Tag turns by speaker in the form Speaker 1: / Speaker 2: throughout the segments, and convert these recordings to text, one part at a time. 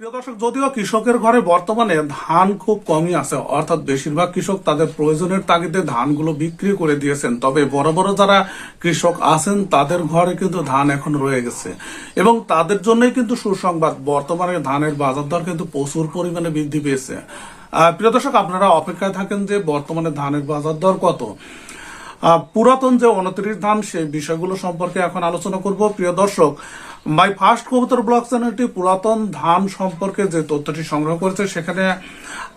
Speaker 1: প্রিয় দর্শক, যদিও কৃষকের ঘরে বর্তমানে ধান খুব কমই আছে, অর্থাৎ বেশিরভাগ কৃষক তাদের প্রয়োজনের তাগিদে ধানগুলো বিক্রি করে দিয়েছেন। তবে বড় বড় যারা কৃষক আছেন, তাদের ঘরে কিন্তু ধান এখন রয়ে গেছে। এবং তাদের জন্যই কিন্তু সুসংবাদ, বর্তমানে ধানের বাজার দর কিন্তু প্রচুর পরিমাণে বৃদ্ধি পেয়েছে। প্রিয় দর্শক, আপনারা অপেক্ষায় থাকেন যে বর্তমানে ধানের বাজার দর কত? পুরাতন যে উনত্রিশ ধান সেই বিষয়গুলো সম্পর্কে এখন আলোচনা করব। প্রিয় দর্শক, মাই ফার্স্ট কবুতর ব্লগ চ্যানেলটি পুরাতন ধান সম্পর্কে যে তথ্যটি সংগ্রহ করেছে, সেখানে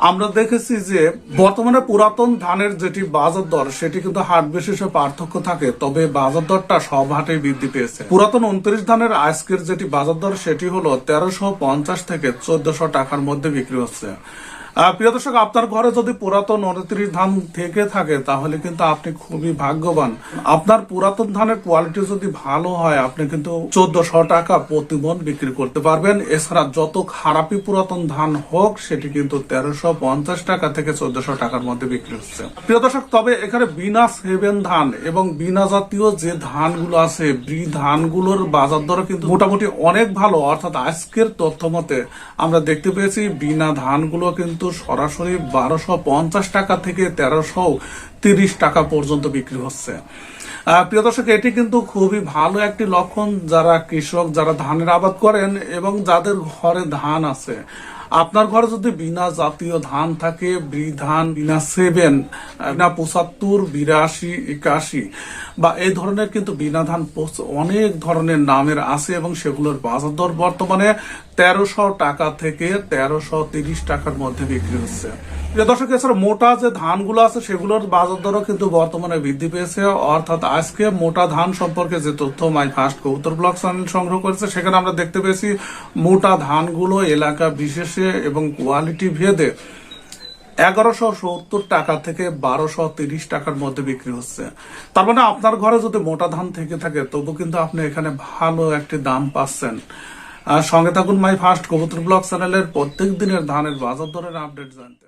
Speaker 1: আমরা দেখেছি যে বর্তমানে পুরাতন ধানের যেটি বাজার দর, সেটি কিন্তু হাট বিশেষে পার্থক্য থাকে। তবে বাজার দরটা সব হাটে বৃদ্ধি পেয়েছে। পুরাতন উনত্রিশ ধানের আজকের যেটি বাজার দর, সেটি হলো তেরোশো পঞ্চাশ থেকে চোদ্দশো টাকার মধ্যে বিক্রি হচ্ছে। প্রিয় দর্শক, আপনার ঘরে যদি পুরাতন উনত্রিশ ধান থেকে থাকে, তাহলে কিন্তু আপনি খুবই ভাগ্যবান। আপনার পুরাতন ধানের কোয়ালিটি যদি ভালো হয়, আপনি কিন্তু চোদ্দশো টাকা প্রতি মন বিক্রি করতে পারবেন। এছাড়া যত খারাপই পুরাতন ধান হোক, সেটি কিন্তু তেরোশো পঞ্চাশ টাকা থেকে চোদ্দশো টাকার মধ্যে বিক্রি হচ্ছে। প্রিয় দর্শক, তবে এখানে বিনা সেভেন ধান এবং বিনা জাতীয় যে ধানগুলো আছে, ব্রি ধানগুলোর বাজার দর কিন্তু মোটামুটি অনেক ভালো। অর্থাৎ আজকের তথ্য মতে আমরা দেখতে পেয়েছি, বিনা ধানগুলো কিন্তু সরাসরি বারোশো পঞ্চাশ টাকা থেকে তেরোশো তিরিশ টাকা পর্যন্ত বিক্রি হচ্ছে। প্রিয় দর্শক, এটি কিন্তু খুবই ভালো একটি লক্ষণ যারা কৃষক, যারা ধানের আবাদ করেন এবং যাদের ঘরে ধান আছে। আপনার ঘরে যদি বিনা জাতীয় ধান থাকে ব্রি ধান বিনা সেভেন, বিনা পঁচাত্তর, বিরাশি, একাশি, বা এই ধরনের কিন্তু বিনা ধান অনেক ধরনের নামের আছে এবং সেগুলোর বাজার দর বর্তমানে তেরোশো টাকা থেকে তেরোশো তিরিশ টাকার মধ্যে বিক্রি হচ্ছে। দর্শক, এছাড়া মোটা যে ধানগুলো আছে, সেগুলোর বাজার দরও কিন্তু বর্তমানে বৃদ্ধি পেয়েছে। অর্থাৎ আজকে মোটা ধান সম্পর্কে যে তথ্য, মাই ফার্স্ট কবুতর ব্লক চ্যানেল সংগ্রহ করেছে, সেখানে আমরা দেখতে পেয়েছি মোটা ধানগুলো এলাকা বিশেষে এবং কোয়ালিটি ভেদে এগারোশো সত্তর টাকা থেকে বারোশো তিরিশ টাকার মধ্যে বিক্রি হচ্ছে। তার মানে আপনার ঘরে যদি মোটা ধান থেকে থাকে, তবু কিন্তু আপনি এখানে ভালো একটি দাম পাচ্ছেন। আর সঙ্গে থাকুন মাই ফার্স্ট কবুতর ব্লগ চ্যানেলের প্রত্যেক দিনের ধানের বাজার দরের আপডেট জানতে।